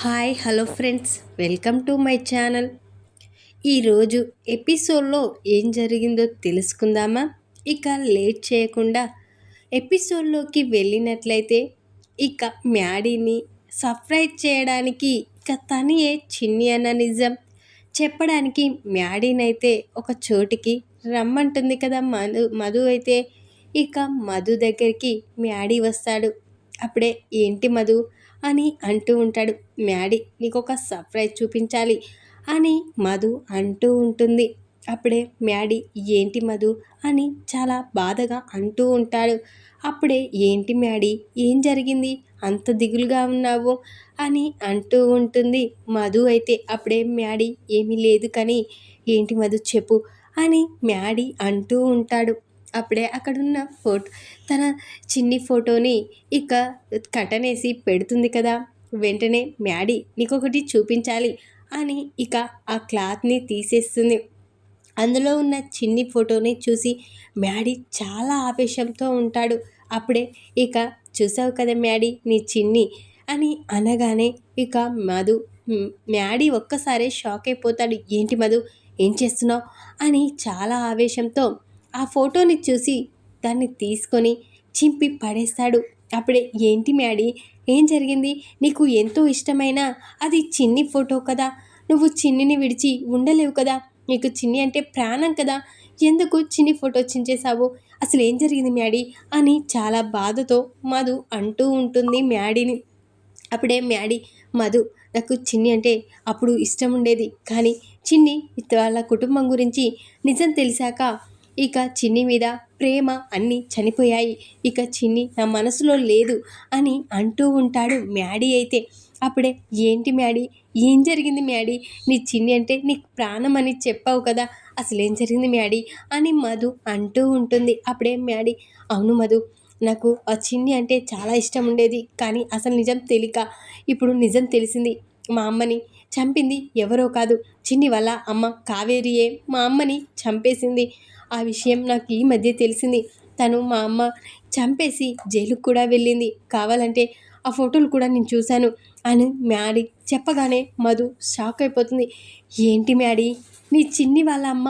Hi hello friends. Welcome to my channel. ఈరోజు ఎపిసోడ్లో ఏం జరిగిందో తెలుసుకుందామా? ఇక లేట్ చేయకుండా ఎపిసోడ్లోకి వెళ్ళినట్లయితే ఇక మ్యాడీని సర్ప్రైజ్ చేయడానికి ఇక తనియే చిన్ని అన్న నిజం చెప్పడానికి మ్యాడీనైతే ఒక చోటికి రమ్మంటుంది కదా మధు. మధు అయితే ఇక మధు దగ్గరికి మ్యాడీ వస్తాడు. అప్పుడే ఏంటి మధు? అని అంటూ ఉంటాడు. మ్యాడీ నీకు ఒక సర్ప్రైజ్ చూపించాలి అని మధు అంటూ ఉంటుంది. అప్పుడే మ్యాడీ ఏంటి మధు? అని చాలా బాధగా అంటూ ఉంటాడు. అప్పుడే ఏంటి మ్యాడీ ఏం జరిగింది? అంత దిగులుగా ఉన్నావు? అని అంటూ ఉంటుంది. మధు అయితే అప్పుడే మ్యాడీ ఏమీ లేదు కానీ ఏంటి మధు చెప్పు అని మ్యాడీ అంటూ ఉంటాడు. అప్పుడే అక్కడున్న ఫోటో తన చిన్ని ఫోటోని ఇక కటనేసి పెడుతుంది కదా. వెంటనే మ్యాడీ నీకొకటి చూపించాలి అని ఇక ఆ క్లాత్ని తీసేస్తుంది. అందులో ఉన్న చిన్ని ఫోటోని చూసి మ్యాడీ చాలా ఆవేశంతో ఉంటాడు. అప్పుడే ఇక చూసావు కదా మ్యాడీ నీ చిన్ని అని అనగానే ఇక మధు మ్యాడీ ఒక్కసారే షాక్ అయిపోతాడు. ఏంటి మధు? ఏం చేస్తున్నావు? అని చాలా ఆవేశంతో ఆ ఫోటోని చూసి దాన్ని తీసుకొని చింపి పడేస్తాడు. అప్పుడే ఏంటి మ్యాడీ? ఏం జరిగింది? నీకు ఎంతో ఇష్టమైన? అది చిన్ని ఫోటో కదా. నువ్వు చిన్నిని విడిచి ఉండలేవు కదా. నీకు చిన్ని అంటే ప్రాణం కదా. ఎందుకు చిన్ని ఫోటో చించేశావు? అసలు ఏం జరిగింది మ్యాడీ? అని చాలా బాధతో మధు అంటూ ఉంటుంది మ్యాడీని. అప్పుడే మ్యాడీ మధు నాకు చిన్ని అంటే అప్పుడు ఇష్టం ఉండేది. కానీ చిన్ని వాళ్ళ కుటుంబం గురించి నిజం తెలిసాక ఇక చిన్ని మీద ప్రేమ అన్నీ చనిపోయాయి. ఇక చిన్ని నా మనసులో లేదు అని అంటూ ఉంటాడు మ్యాడీ అయితే. అప్పుడే ఏంటి మ్యాడీ? ఏం జరిగింది మ్యాడీ? నీ చిన్ని అంటే నీకు ప్రాణం అని చెప్పావు కదా. అసలు ఏం జరిగింది మ్యాడీ? అని మధు అంటూ ఉంటుంది. అప్పుడే మ్యాడీ అవును మధు నాకు ఆ చిన్ని అంటే చాలా ఇష్టం ఉండేది కానీ అసలు నిజం తెలియక ఇప్పుడు నిజం తెలిసింది మా అమ్మని. చంపింది ఎవరో కాదు. చిన్ని వల్ల అమ్మ కావేరియే మా అమ్మని చంపేసింది. ఆ విషయం నాకు ఈ మధ్య తెలిసింది. తను మా అమ్మ చంపేసి జైలుకు కూడా వెళ్ళింది. కావాలంటే ఆ ఫోటోలు కూడా నేను చూశాను. అని మ్యాడీ చెప్పగానే మధు షాక్ అయిపోతుంది. ఏంటి మ్యాడీ? నీ చిన్ని వాళ్ళ అమ్మ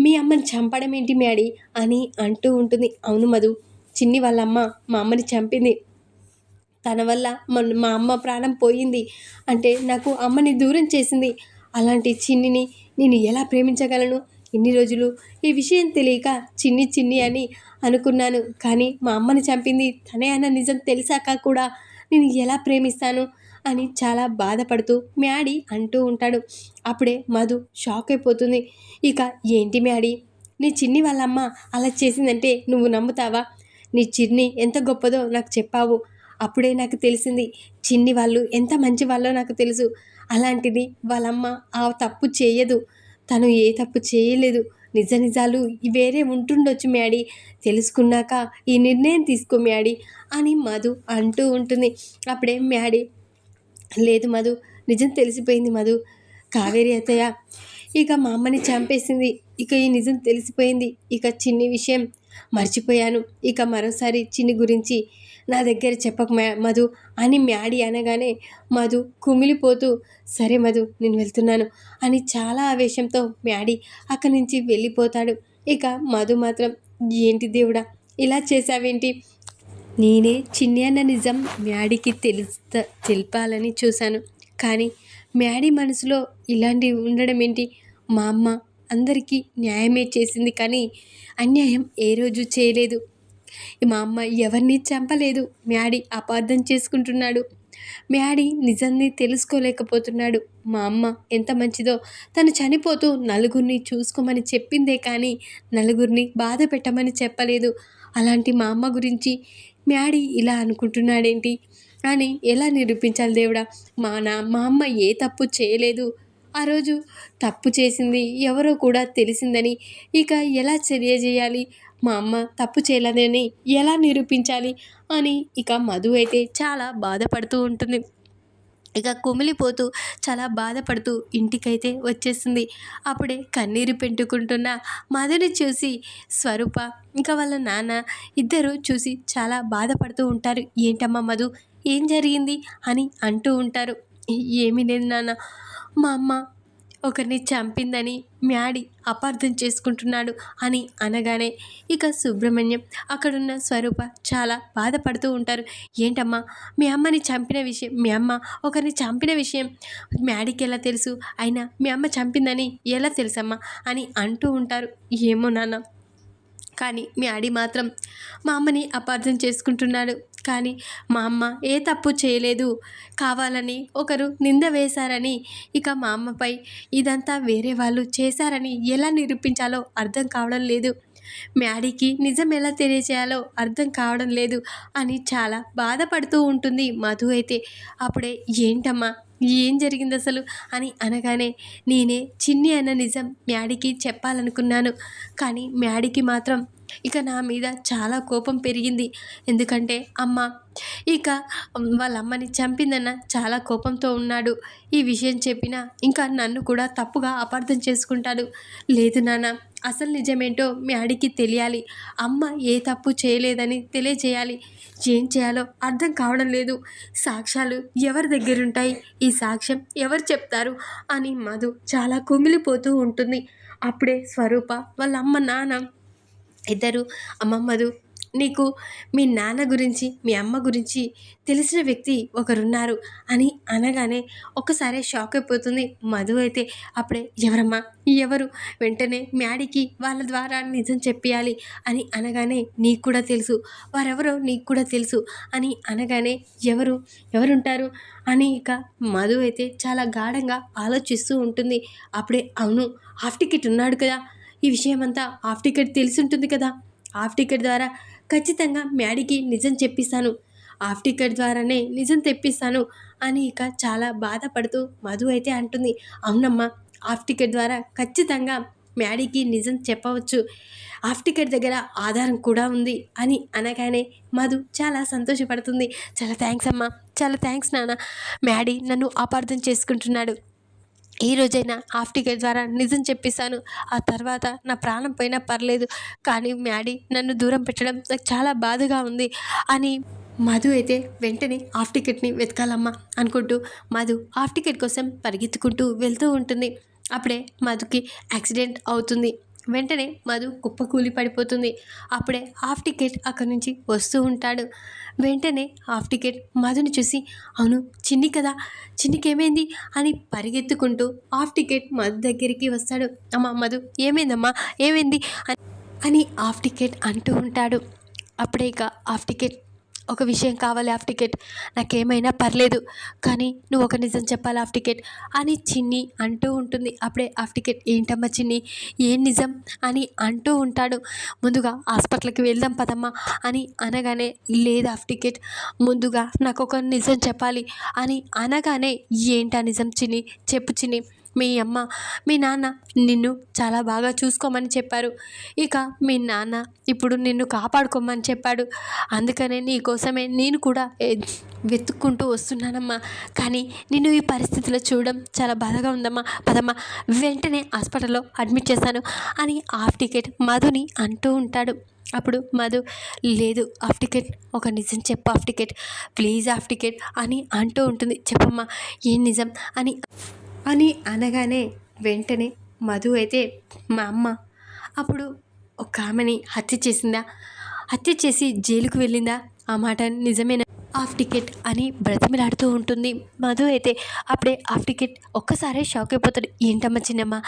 మీ అమ్మని చంపడం ఏంటి మ్యాడీ? అని అంటూ ఉంటుంది. అవును మధు చిన్ని వాళ్ళ అమ్మ మా అమ్మని చంపింది. తన వల్ల మా అమ్మ ప్రాణం పోయింది. అంటే నాకు అమ్మని దూరం చేసింది. అలాంటి చిన్నిని నేను ఎలా ప్రేమించగలను? ఇన్ని రోజులు ఈ విషయం తెలియక చిన్ని చిన్ని అని అనుకున్నాను. కానీ మా అమ్మని చంపింది తనే అన్న నిజం తెలిసాక కూడా నేను ఎలా ప్రేమిస్తాను అని చాలా బాధపడుతూ మ్యాడీ అంటూ ఉంటాడు. అప్పుడే మధు షాక్ అయిపోతుంది. ఇక ఏంటి మ్యాడీ? నీ చిన్ని వాళ్ళమ్మ అలా చేసిందంటే నువ్వు నమ్ముతావా? నీ చిన్ని ఎంత గొప్పదో నాకు చెప్పావు. అప్పుడే నాకు తెలిసింది చిన్ని వాళ్ళు ఎంత మంచి వాళ్ళో నాకు తెలుసు. అలాంటిది వాళ్ళమ్మ ఆ తప్పు చేయదు. తను ఏ తప్పు చేయలేదు. నిజ నిజాలు వేరే ఉంటుండొచ్చు మ్యాడీ. తెలుసుకున్నాక ఈ నిర్ణయం తీసుకో మ్యాడీ అని మధు అంటూ ఉంటుంది. అప్పుడే మ్యాడీ లేదు మధు నిజం తెలిసిపోయింది మధు. కావేరి అత్తయ్య ఇక మా అమ్మని చంపేసింది. ఇక ఈ నిజం తెలిసిపోయింది. ఇక చిన్ని విషయం మర్చిపోయాను. ఇక మరోసారి చిన్ని గురించి నా దగ్గర చెప్పక మధు అని మ్యాడీ అనగానే మధు కుమిలిపోతూ సరే మధు నేను వెళ్తున్నాను అని చాలా ఆవేశంతో మ్యాడీ అక్కడి నుంచి వెళ్ళిపోతాడు. ఇక మధు మాత్రం ఏంటి దేవుడా ఇలా చేశావేంటి? నేనే చిన్ని అన్న నిజం మ్యాడీకి తెలుస్త తెలిపాలని చూశాను. కానీ మ్యాడీ మనసులో ఇలాంటివి ఉండడం ఏంటి? మా అమ్మ అందరికీ న్యాయమే చేసింది కానీ అన్యాయం ఏ రోజు చేయలేదు. మా అమ్మ ఎవరిని చంపలేదు? మ్యాడీ అపార్థం చేసుకుంటున్నాడు. మ్యాడీ నిజాన్ని తెలుసుకోలేకపోతున్నాడు. మా అమ్మ ఎంత మంచిదో తను చనిపోతూ నలుగురిని చూసుకోమని చెప్పిందే కానీ నలుగురిని బాధ పెట్టమని చెప్పలేదు. అలాంటి మా అమ్మ గురించి మ్యాడీ ఇలా అనుకుంటున్నాడేంటి? అని ఎలా నిరూపించాలి దేవుడా? మా నా మా అమ్మ ఏ తప్పు చేయలేదు. ఆ రోజు తప్పు చేసింది ఎవరో కూడా తెలిసిందని ఇక ఎలా చర్య చేయాలి మా అమ్మ తప్పు చేయలేదని ఎలా నిరూపించాలి అని ఇక మధు అయితే చాలా బాధపడుతూ ఉంటుంది. ఇక కుమిలిపోతూ చాలా బాధపడుతూ ఇంటికైతే వచ్చేస్తుంది అప్పుడే కన్నీరు పెట్టుకుంటున్న మధుని చూసి స్వరూప ఇంకా వాళ్ళ నాన్న ఇద్దరు చూసి చాలా బాధపడుతూ ఉంటారు. ఏంటమ్మా మధు ఏం జరిగింది? అని అంటూ ఉంటారు. ఏమీ లేదు నాన్న మా అమ్మ ఒకరిని చంపిందని మ్యాడీ అపార్థం చేసుకుంటున్నాడు అని అనగానే ఇక సుబ్రహ్మణ్యం అక్కడున్న స్వరూప చాలా బాధపడుతూ ఉంటారు. ఏంటమ్మా? మీ అమ్మని చంపిన విషయం మీ అమ్మ ఒకరిని చంపిన విషయం మ్యాడీకి ఎలా తెలుసు? అయినా మీ అమ్మ చంపిందని ఎలా తెలుసమ్మా? అని అంటూ ఉంటారు. ఏమో నాన్న? కానీ మీ ఆడి మాత్రం మా అమ్మని అపార్థం చేసుకుంటున్నాడు. కానీ మా అమ్మ ఏ తప్పు చేయలేదు. కావాలని ఒకరు నింద వేశారని ఇక మా అమ్మపై ఇదంతా వేరే వాళ్ళు చేశారని ఎలా నిరూపించాలో అర్థం కావడం లేదు. మ్యాడీకి నిజం ఎలా తెలియజేయాలో అర్థం కావడం లేదు అని చాలా బాధపడుతూ ఉంటుంది మధు అయితే. అప్పుడే ఏంటమ్మా ఏం జరిగింది అసలు అని అనగానే నేనే చిన్ని అన్న నిజం మ్యాడీకి చెప్పాలనుకున్నాను. కానీ మ్యాడీకి మాత్రం ఇక నా మీద చాలా కోపం పెరిగింది. ఎందుకంటే అమ్మ ఇక వాళ్ళ అమ్మని చంపిందన్న చాలా కోపంతో ఉన్నాడు. ఈ విషయం చెప్పినా ఇంకా నన్ను కూడా తప్పుగా అపార్థం చేసుకుంటాడు. లేదు నాన్న అసలు నిజమేంటో మీ అడిగి తెలియాలి. అమ్మ ఏ తప్పు చేయలేదని తెలియజేయాలి. ఏం చేయాలో అర్థం కావడం లేదు. సాక్ష్యాలు ఎవరి దగ్గర ఉంటాయి ఈ సాక్ష్యం ఎవరు చెప్తారు? అని మధు చాలా కుమిలిపోతూ ఉంటుంది. అప్పుడే స్వరూప వాళ్ళ అమ్మ నాన్న ఇద్దరు అమ్మమ్మదు నీకు మీ నాన్న గురించి మీ అమ్మ గురించి తెలిసిన వ్యక్తి ఒకరున్నారు అని అనగానే ఒక్కసారి షాక్ అయిపోతుంది. మధు అయితే అప్పుడే ఎవరమ్మా? ఎవరు? వెంటనే మ్యాడీకి వాళ్ళ ద్వారా నిజం చెప్పేయాలి అని అనగానే నీకు కూడా తెలుసు. వారెవరో నీకు కూడా తెలుసు అని అనగానే ఎవరు? ఎవరుంటారు? అని ఇక మధు అయితే చాలా గాఢంగా ఆలోచిస్తూ ఉంటుంది. అప్పుడే అవును హాఫ్ టికెట్ ఉన్నాడు కదా. ఈ విషయం అంతా హాఫ్ టికెట్ తెలిసి ఉంటుంది కదా. హాఫ్ టికెట్ ద్వారా ఖచ్చితంగా మ్యాడీకి నిజం చెప్పిస్తాను. హాఫ్ టికెట్ ద్వారానే నిజం తెప్పిస్తాను అని ఇక చాలా బాధపడుతూ మధు అయితే అంటుంది. అవునమ్మా హాఫ్ టికెట్ ద్వారా ఖచ్చితంగా మ్యాడీకి నిజం చెప్పవచ్చు. హాఫ్ టికెట్ దగ్గర ఆధారం కూడా ఉంది అని అనగానే మధు చాలా సంతోషపడుతుంది. చాలా థ్యాంక్స్ అమ్మా చాలా థ్యాంక్స్ నాన్న. మ్యాడీ నన్ను అపార్థం చేసుకుంటున్నాడు. ఈ రోజైనా హాఫ్ టికెట్ ద్వారా నిజం చెప్పిస్తాను ఆ తర్వాత నా ప్రాణం పోయినా పర్లేదు కానీ మ్యాడీ నన్ను దూరం పెట్టడం నాకు చాలా బాధగా ఉంది అని మధు అయితే వెంటనే హాఫ్ టికెట్ని వెతకాలమ్మా అనుకుంటూ మధు హాఫ్ టికెట్ కోసం పరిగెత్తుకుంటూ వెళ్తూ ఉంటుంది. అప్పుడే మధుకి యాక్సిడెంట్ అవుతుంది. వెంటనే మధు కుప్పకూలి పడిపోతుంది. అప్పుడే హాఫ్ టికెట్ అక్కడి నుంచి వస్తూ ఉంటాడు. వెంటనే హాఫ్ టికెట్ మధుని చూసి అవును చిన్ని కదా చిన్నికేమైంది? అని పరిగెత్తుకుంటూ హాఫ్ టికెట్ మధు దగ్గరికి వస్తాడు. అమ్మ మధు ఏమైందమ్మా ఏమైంది? అని హాఫ్ టికెట్ అంటూ ఉంటాడు. అప్పుడే ఇక హాఫ్ టికెట్ ఒక విషయం కావాలి హాఫ్ టికెట్. నాకేమైనా పర్లేదు కానీ నువ్వు ఒక నిజం చెప్పాలి హాఫ్ టికెట్ అని చిన్ని అంటూ ఉంటుంది. అప్పుడే హాఫ్ టికెట్ ఏంటమ్మా చిన్ని? ఏం నిజం అని అంటూ ఉంటాడు. ముందుగా హాస్పిటల్కి వెళ్దాం పదమ్మా అని అనగానే లేదు హాఫ్ టికెట్ ముందుగా నాకు ఒక నిజం చెప్పాలి అని అనగానే ఏంటా నిజం చిన్ని? చెప్పు చిన్ని. మీ అమ్మ మీ నాన్న నిన్ను చాలా బాగా చూసుకోమని చెప్పారు. ఇక మీ నాన్న ఇప్పుడు నిన్ను కాపాడుకోమని చెప్పాడు. అందుకనే నీ కోసమే నేను కూడా వెతుక్కుంటూ వస్తున్నానమ్మా. కానీ నిన్ను ఈ పరిస్థితిలో చూడడం చాలా బాధగా ఉందమ్మా. పదమ్మా వెంటనే హాస్పిటల్లో అడ్మిట్ చేశాను అని హాఫ్ టికెట్ మధుని అంటూ ఉంటాడు. అప్పుడు మధు లేదు హాఫ్ టికెట్ ఒక నిజం చెప్పు half ticket please half ticket అని అంటూ ఉంటుంది. చెప్పమ్మా ఏం నిజం అని అని అనగానే వెంటనే మధు అయితే మా అమ్మ అప్పుడు ఒక ఆమెని హత్య చేసిందా? హత్య చేసి జైలుకు వెళ్ళిందా? ఆ మాట నిజమేనా? హాఫ్ టికెట్ అని బ్రతిమిలాడుతూ ఉంటుంది. మధు అయితే అప్పుడే హాఫ్ టికెట్ ఒక్కసారే షాక్ అయిపోతాడు. ఏంటమ్మా చిన్నమ్మ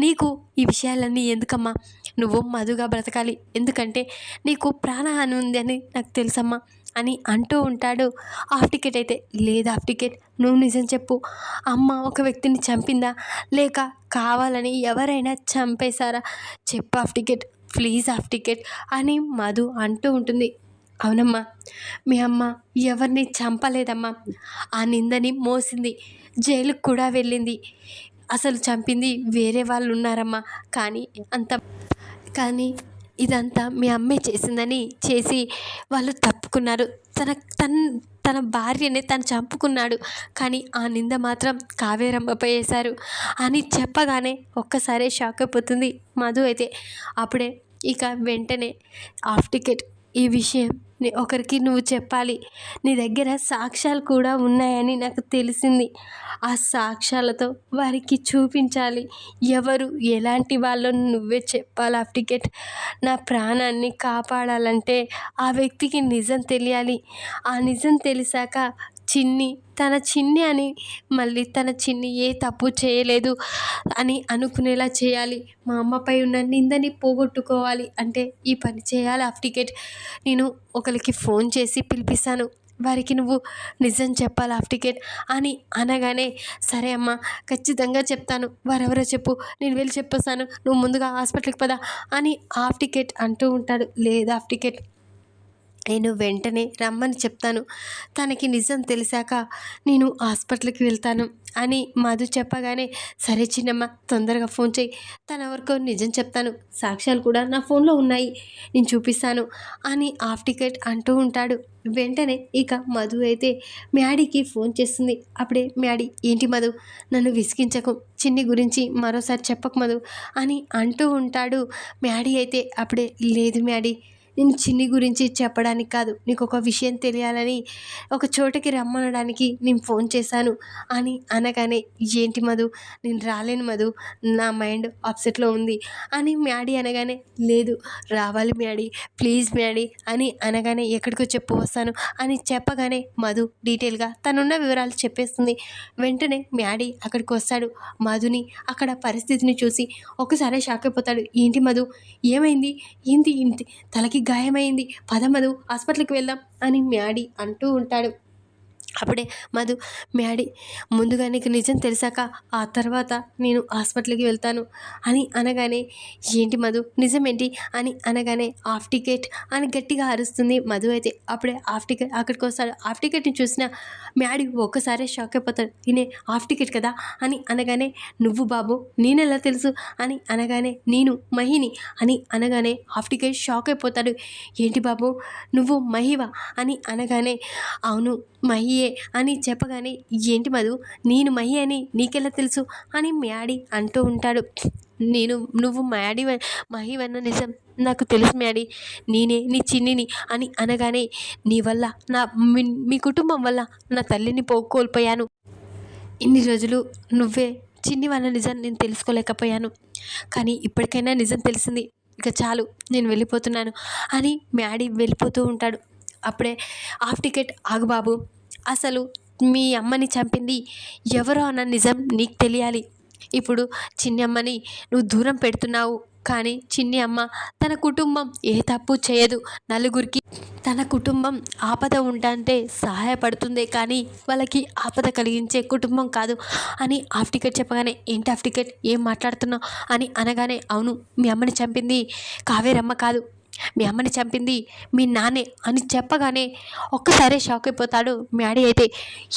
నీకు ఈ విషయాలన్నీ ఎందుకమ్మా? నువ్వు మధుగా బ్రతకాలి. ఎందుకంటే నీకు ప్రాణహాని ఉంది అని నాకు తెలుసమ్మా. అని అంటూ ఉంటాడు. హాఫ్ టికెట్ అయితే లేదు హాఫ్ టికెట్. నువ్వు నిజం చెప్పు. అమ్మ ఒక వ్యక్తిని చంపిందా? లేక కావాలని ఎవరైనా చంపేశారా? చెప్పు half ticket. Please half ticket అని మధు అంటూ ఉంటుంది. అవునమ్మా. మీ అమ్మ ఎవరిని చంపలేదమ్మా? ఆ నిందని మోసింది. జైలుకు కూడా వెళ్ళింది. అసలు చంపింది వేరే వాళ్ళు ఉన్నారమ్మా కానీ అంత కానీ ఇదంతా మీ అమ్మే చేసిందని చేసి వాళ్ళు తప్పుకున్నారు. తన తన తన భార్యని తను చంపుకున్నాడు. కానీ ఆ నింద మాత్రం కావేరమ్మపై వేశారు. అని చెప్పగానే ఒక్కసారే షాక్ అయిపోతుంది మధు అయితే. అప్పుడే ఇక వెంటనే ఆఫ్ టికెట్ ఈ విషయం ఒకరికి నువ్వు చెప్పాలి. నీ దగ్గర సాక్ష్యాలు కూడా ఉన్నాయని నాకు తెలిసింది. ఆ సాక్ష్యాలతో వారికి చూపించాలి. ఎవరు ఎలాంటి వాళ్ళో నువ్వే చెప్పాలి ఆ టికెట్ నా ప్రాణాన్ని కాపాడాలంటే ఆ వ్యక్తికి నిజం తెలియాలి. ఆ నిజం తెలిసాక చిన్ని తన చిన్ని అని మళ్ళీ తన చిన్ని ఏ తప్పు చేయలేదు అని అనుకునేలా చేయాలి. మా అమ్మపై ఉన్న నిందని పోగొట్టుకోవాలి. అంటే ఈ పని చేయాలి ఆ టికెట్. నేను ఒకరికి ఫోన్ చేసి పిలిపిస్తాను. వారికి నువ్వు నిజం చెప్పాలి హాఫ్ టికెట్ అని అనగానే సరే అమ్మా ఖచ్చితంగా చెప్తాను. వారెవరో చెప్పు నేను వెళ్ళి చెప్పేస్తాను. నువ్వు ముందుగా హాస్పిటల్కి పదా అని హాఫ్ టికెట్ అంటూ ఉంటాడు. లేదు హాఫ్ టికెట్ నేను వెంటనే రమ్మని చెప్తాను. తనకి నిజం తెలిసాక నేను హాస్పిటల్కి వెళ్తాను అని మధు చెప్పగానే సరే చిన్నమ్మ తొందరగా ఫోన్ చేయి. తన వరకు నిజం చెప్తాను. సాక్ష్యాలు కూడా నా ఫోన్లో ఉన్నాయి. నేను చూపిస్తాను అని హాఫ్ టికెట్ అంటూ ఉంటాడు. వెంటనే ఇక మధు అయితే మ్యాడీకి ఫోన్ చేస్తుంది. అప్పుడే మ్యాడీ ఏంటి మధు? నన్ను విసిగించకు. చిన్ని గురించి మరోసారి చెప్పకు మధు అని అంటూ ఉంటాడు. మ్యాడీ అయితే అప్పుడే లేదు మ్యాడీ నేను చిన్ని గురించి చెప్పడానికి కాదు నీకు ఒక విషయం తెలియాలని ఒక చోటకి రమ్మనడానికి నేను ఫోన్ చేశాను. అని అనగానే ఏంటి మధు? నేను రాలేను మధు. నా మైండ్ అప్సెట్లో ఉంది. అని మ్యాడీ అనగానే లేదు రావాలి మ్యాడీ. Please Maddy. అని అనగానే ఎక్కడికో చెప్పు వస్తాను. అని చెప్పగానే మధు డీటెయిల్గా తనున్న వివరాలు చెప్పేస్తుంది. వెంటనే మ్యాడీ అక్కడికి వస్తాడు. మధుని అక్కడ పరిస్థితిని చూసి ఒకసారి షాక్ అయిపోతాడు. ఏంటి మధు? ఏమైంది? ఏంటి ఇంటి తలకి గాయమైంది. పద మధు హాస్పిటల్కి వెళ్దాం అని మ్యాడీ అంటూ ఉంటాడు. అప్పుడే మధు మ్యాడీ ముందుగా నీకు నిజం తెలిసాక ఆ తర్వాత నేను హాస్పిటల్కి వెళ్తాను అని అనగానే ఏంటి మధు నిజమేంటి? అని అనగానే హాఫ్ టికెట్ అని గట్టిగా అరుస్తుంది మధు అయితే. అప్పుడే హాఫ్ టికెట్ అక్కడికి వస్తాడు. హాఫ్ టికెట్ని చూసిన మ్యాడీ ఒక్కసారే షాక్ అయిపోతాడు. ఈయనే హాఫ్ టికెట్ కదా అని అనగానే నువ్వు బాబు నేనెలా తెలుసు? అని అనగానే నేను మహిని అని అనగానే హాఫ్ టికెట్ షాక్ అయిపోతాడు. ఏంటి బాబు నువ్వు మహివా? అని అనగానే అవును మహియే అని చెప్పగానే ఏంటి మధు? నేను మహి అని నీకెలా తెలుసు? అని మ్యాడీ అంటూ ఉంటాడు. నేను నువ్వు మ్యాడీ మహివన్న నిజం నాకు తెలుసు మ్యాడీ. నేనే నీ చిన్నిని అని అనగానే నీ వల్ల నా మీ- మీ కుటుంబం వల్ల నా తల్లిని పో కోల్పోయాను. ఇన్ని రోజులు నువ్వే చిన్ని వాళ్ళ నిజం నేను తెలుసుకోలేకపోయాను. కానీ ఇప్పటికైనా నిజం తెలిసింది. ఇక చాలు నేను వెళ్ళిపోతున్నాను అని మ్యాడీ వెళ్ళిపోతూ ఉంటాడు. అప్పుడే హాఫ్ టికెట్ ఆగు బాబు అసలు మీ అమ్మని చంపింది ఎవరో అన్న నిజం నీకు తెలియాలి. ఇప్పుడు చిన్ని అమ్మని నువ్వు దూరం పెడుతున్నావు. కానీ చిన్ని అమ్మ తన కుటుంబం ఏ తప్పు చేయదు. నలుగురికి తన కుటుంబం ఆపద ఉంటే సహాయపడుతుందే కానీ వాళ్ళకి ఆపద కలిగించే కుటుంబం కాదు అని హాఫ్ టికెట్ చెప్పగానే ఏంటి హాఫ్ టికెట్? ఏం మాట్లాడుతున్నావు? అని అనగానే అవును మీ అమ్మని చంపింది కావేరమ్మ కాదు. మీ అమ్మని చంపింది మీ నాన్నే అని చెప్పగానే ఒక్కసారే షాక్ అయిపోతాడు. మ్యాడీ అయితే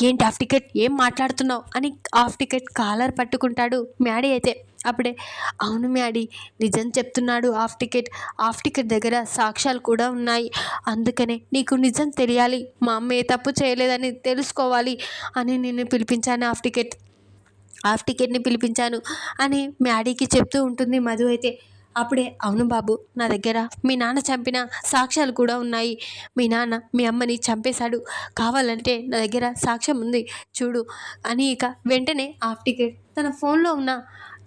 ఏంటి హాఫ్ టికెట్? ఏం మాట్లాడుతున్నావు? అని హాఫ్ టికెట్ కాలర్ పట్టుకుంటాడు. మ్యాడీ అయితే అప్పుడే అవును మ్యాడీ నిజం చెప్తున్నాడు హాఫ్ టికెట్. హాఫ్ టికెట్ దగ్గర సాక్ష్యాలు కూడా ఉన్నాయి. అందుకనే నీకు నిజం తెలియాలి. మా అమ్మ ఏ తప్పు చేయలేదని తెలుసుకోవాలి అని నేను పిలిపించాను హాఫ్ టికెట్. హాఫ్ టికెట్ని పిలిపించాను అని మ్యాడీకి చెప్తూ ఉంటుంది మధు అయితే. అప్పుడే అవును బాబు నా దగ్గర మీ నాన్న చంపిన సాక్ష్యాలు కూడా ఉన్నాయి. మీ నాన్న మీ అమ్మని చంపేశాడు. కావాలంటే నా దగ్గర సాక్ష్యం ఉంది. చూడు అని ఇక వెంటనే హాఫ్ టికెట్ తన ఫోన్లో ఉన్న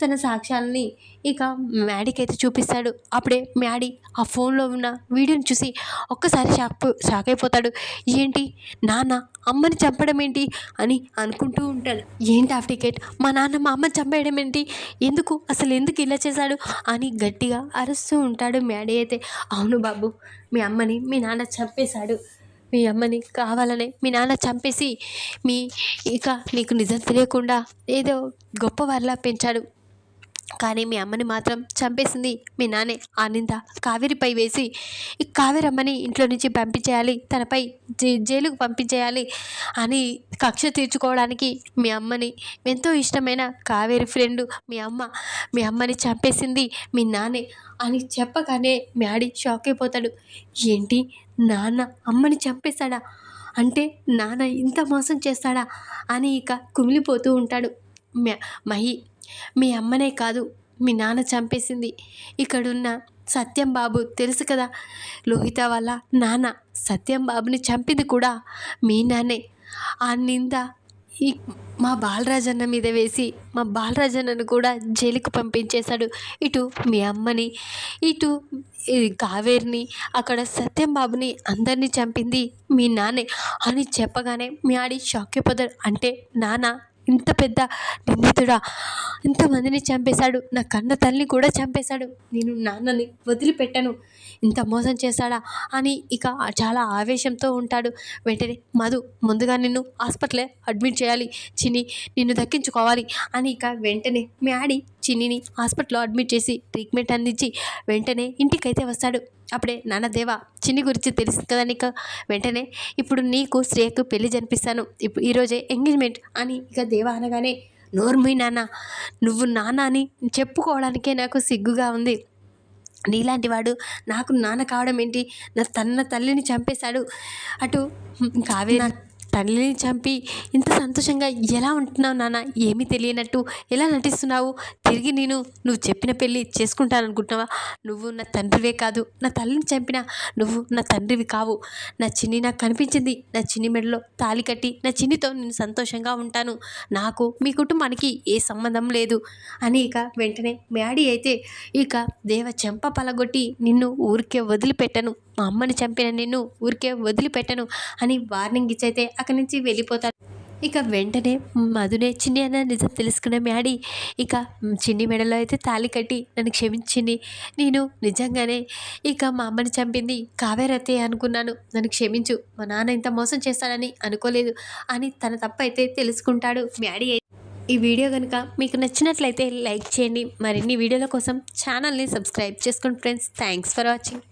తన సాక్ష్యాలని ఇక మ్యాడీకి అయితే చూపిస్తాడు. అప్పుడే మ్యాడీ ఆ ఫోన్లో ఉన్న వీడియోని చూసి ఒక్కసారి షాక్ షాక్ అయిపోతాడు. ఏంటి నాన్న అమ్మని చంపడం ఏంటి? అని అనుకుంటూ ఉంటాడు. ఏంటి ఆ టికెట్? మా నాన్న మా అమ్మని చంపేయడం ఏంటి? ఎందుకు? అసలు ఎందుకు ఇలా చేశాడు? అని గట్టిగా అరుస్తూ ఉంటాడు మ్యాడీ అయితే. అవును బాబు మీ అమ్మని మీ నాన్న చంపేశాడు. మీ అమ్మని కావాలనే మీ నాన్న చంపేసి మీ ఇక నీకు నిజం తెలియకుండా ఏదో గొప్పవారిలా పెంచాడు. కానీ మీ అమ్మని మాత్రం చంపేసింది మీ నాన్నే ఆ నింద కావేరిపై వేసి ఈ కావేరమ్మని ఇంట్లో నుంచి పంపించేయాలి తనపై జై జైలుకు పంపించేయాలి అని కక్ష తీర్చుకోవడానికి మీ అమ్మని ఎంతో ఇష్టమైన కావేరి ఫ్రెండ్ మీ అమ్మ మీ అమ్మని చంపేసింది మీ నాన్నే అని చెప్పగానే మ్యాడీ షాక్ అయిపోతాడు. ఏంటి నాన్న అమ్మని చంపేశాడా? అంటే నాన్న ఇంత మోసం చేస్తాడా? అని ఇక కుమిలిపోతూ ఉంటాడు. మ్యా- మహి మీ అమ్మనే కాదు మీ నాన్న చంపేసింది. ఇక్కడున్న సత్యం బాబు తెలుసు కదా. లోహిత వాళ్ళ నాన్న సత్యం బాబుని చంపింది కూడా మీ నాన్నే. ఆ నింద ఈ మా బాలరాజన్న మీద వేసి మా బాలరాజన్నను కూడా జైలుకు పంపించేశాడు. ఇటు మీ అమ్మని ఇటు కావేరిని అక్కడ సత్యం బాబుని అందరినీ చంపింది మీ నాన్నే అని చెప్పగానే మీ ఆడి షాక్ అయిపోతాడు. అంటే నాన్న ఇంత పెద్ద నిందితుడా? ఇంతమందిని చంపేశాడు. నా కన్న తల్లిని కూడా చంపేశాడు. నేను నాన్నని వదిలిపెట్టను. ఇంత మోసం చేశాడా? అని ఇక చాలా ఆవేశంతో ఉంటాడు. వెంటనే మధు ముందుగా నిన్ను హాస్పిటలే అడ్మిట్ చేయాలి. చిన్ని నిన్ను దక్కించుకోవాలి. అని ఇక వెంటనే మ్యాడీ చిన్నిని హాస్పిటల్లో అడ్మిట్ చేసి ట్రీట్మెంట్ అందించి వెంటనే ఇంటికైతే వస్తాడు. అప్పుడే నాన్న దేవా చిన్ని గురించి తెలుసు కదా నీకు? వెంటనే ఇప్పుడు నీకు శ్రేయకు పెళ్ళి జనిపిస్తాను ఇప్పుడు ఈరోజే ఎంగేజ్మెంట్ అని ఇక దేవా అనగానే నోర్మీ నాన్న నువ్వు నాన్న అని చెప్పుకోవడానికే నాకు సిగ్గుగా ఉంది. నీలాంటి వాడు నాకు నాన్న కావడం ఏంటి? నా తన్న తల్లిని చంపేశాడు. అటు కావే తల్లిని చంపి ఇంత సంతోషంగా ఎలా ఉంటున్నావు నాన్న? ఏమీ తెలియనట్టు ఎలా నటిస్తున్నావు? తిరిగి నేను నువ్వు చెప్పిన పెళ్ళి చేసుకుంటాననుకుంటున్నావా? నువ్వు నా తండ్రివే కాదు నా తల్లిని చంపిన నువ్వు నా తండ్రివి కావు. నా చిన్ని నాకు కనిపించింది నా చిన్ని మెడలో తాళి కట్టి నా చిన్నితో నేను సంతోషంగా ఉంటాను. నాకు మీ కుటుంబానికి ఏ సంబంధం లేదు. అని ఇక వెంటనే మ్యాడీ అయితే ఇక దేవ చెంప పలగొట్టి నిన్ను ఊరికే వదిలిపెట్టను. మా అమ్మని చంపిన నిన్ను ఊరికే వదిలిపెట్టను అని వార్నింగ్ ఇచ్చైతే అక్కడి నుంచి వెళ్ళిపోతాడు ఇక వెంటనే మధునే చిన్ని అన్న నిజం తెలుసుకున్న మ్యాడీ ఇక చిన్ని మెడలో అయితే తాళి కట్టి నన్ను క్షమించింది. నేను నిజంగానే ఇక మా అమ్మని చంపింది కావేరతే అనుకున్నాను. నన్ను క్షమించు మా నాన్న ఇంత మోసం చేస్తాడని అనుకోలేదు. అని తన తప్పైతే అయితే తెలుసుకుంటాడు మ్యాడీ ఈ వీడియో కనుక మీకు నచ్చినట్లయితే లైక్ చేయండి. మరిన్ని వీడియోల కోసం ఛానల్ని సబ్స్క్రైబ్ చేసుకోండి ఫ్రెండ్స్. Thanks for watching.